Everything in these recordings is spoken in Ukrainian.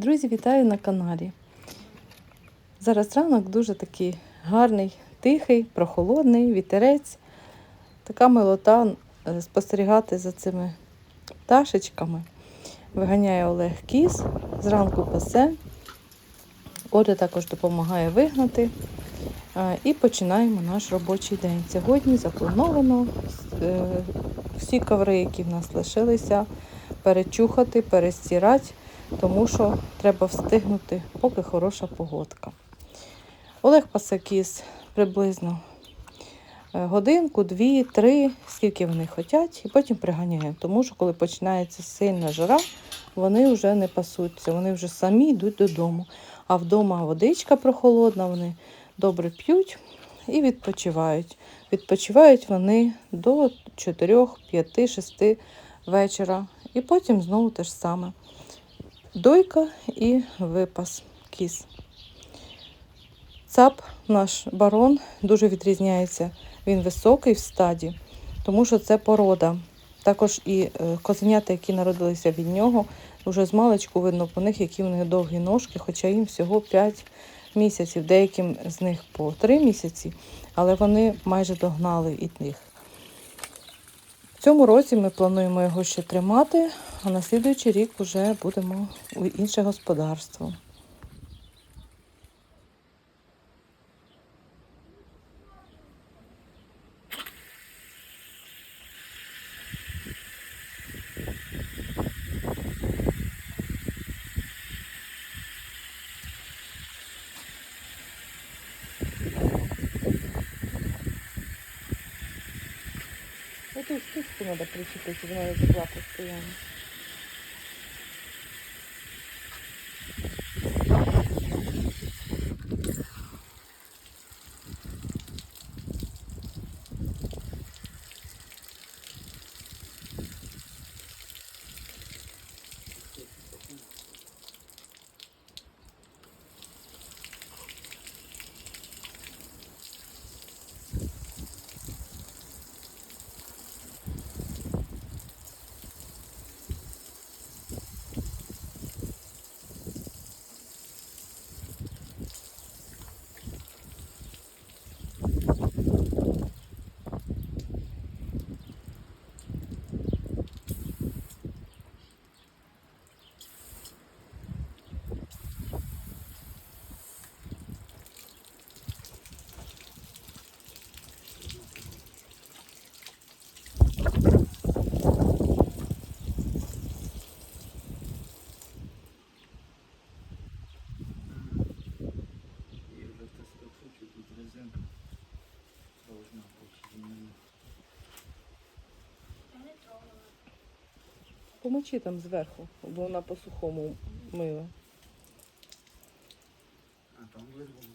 Друзі, вітаю на каналі. Зараз ранок дуже такий гарний, тихий, прохолодний, вітерець. Така милота е, спостерігати за цими пташечками. Виганяє Олег кіз, зранку пасе. Оля також допомагає вигнати. Е, І починаємо наш робочий день. Сьогодні заплановано е, всі коври, які в нас лишилися, перечухати, перестирати, тому що треба встигнути, поки хороша погодка. Олег пасе кіз приблизно е, годинку, дві, три, скільки вони хочуть, і потім приганяємо. Тому що коли починається сильна жара, вони вже не пасуться, вони вже самі йдуть додому. А вдома водичка прохолодна, вони добре п'ють і відпочивають. Відпочивають вони до 4, 5, 6 вечора. І потім знову те ж саме. Дойка і випас кіз. Цап, наш барон, дуже відрізняється. Він високий в стаді, тому що це порода. Також і е, козенята, які народилися від нього, вже з маличку видно по них, які в них довгі ножки, хоча їм всього 5 місяців, деяким з них по 3 місяці, але вони майже догнали і них. В цьому році ми плануємо його ще тримати, а на слідуючий рік вже будемо у інше господарство. Эту спичку надо причепить, вона я забыла постоянно. Помочи там зверху, бо вона по сухому мила. А там вирвало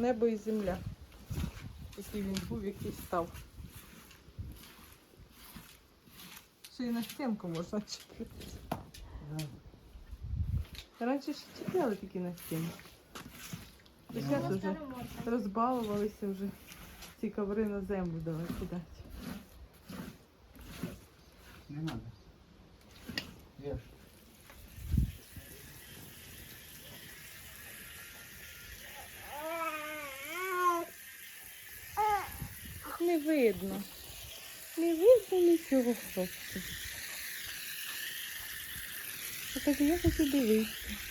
Небо і земля. Який він був, який став. Ще й на стінку можна чіпити. Раніше ж чіпляли тільки на стіну. І зараз вже розбалувалися вже ці коври на землю давай кидати. Не надо. Я ж. Видно. Не видно нічого хлопці. А так я хочу дивитися.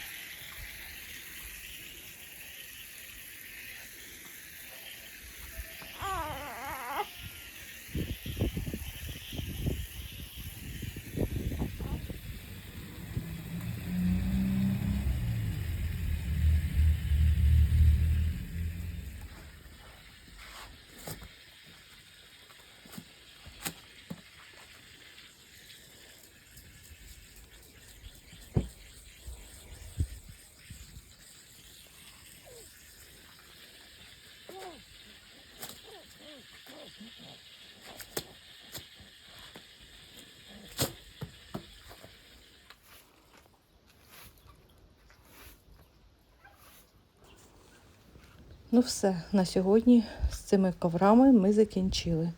Ну все, на сьогодні з цими коврами ми закінчили.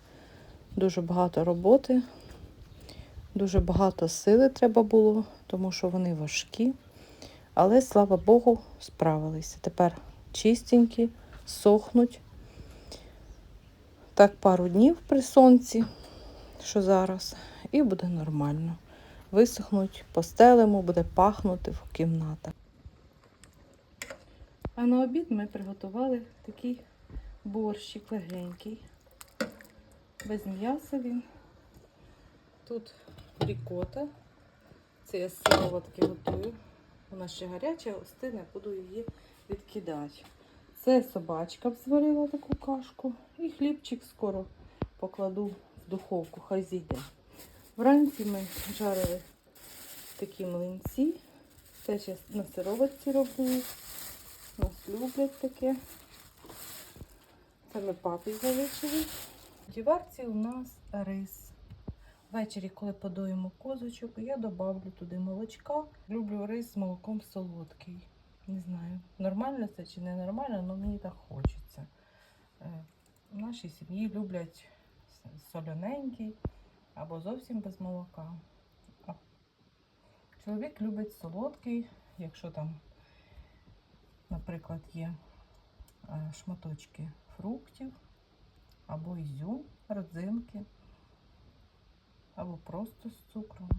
Дуже багато роботи, дуже багато сили треба було, тому що вони важкі. Але, слава Богу, справилися. Тепер чистенькі, сохнуть. Так, пару днів при сонці, що зараз, і буде нормально. Висохнуть, постелимо, буде пахнути в кімнатах. А на обід ми приготували такий борщик легенький. Без м'яса він. Тут рікота. Це я з сироватки готую. Вона ще гаряча, остине, буду її відкидати. Це собачка зварила таку кашку. І хлібчик скоро покладу в духовку, хай зійде. Вранці ми жарили такі млинці. Це ще на сироватці роблю. Люблять таке. Це ми папі залишили. В діварці у нас рис. Ввечері, коли подоїмо козочок, я добавлю туди молочка. Люблю рис з молоком солодкий. Не знаю, нормально це чи не нормально, але мені так хочеться. Е, В нашій сім'ї люблять с- солоненький або зовсім без молока. Чоловік любить солодкий, якщо там Наприклад, є е, шматочки фруктів, або ізюм, родзинки, або просто з цукром.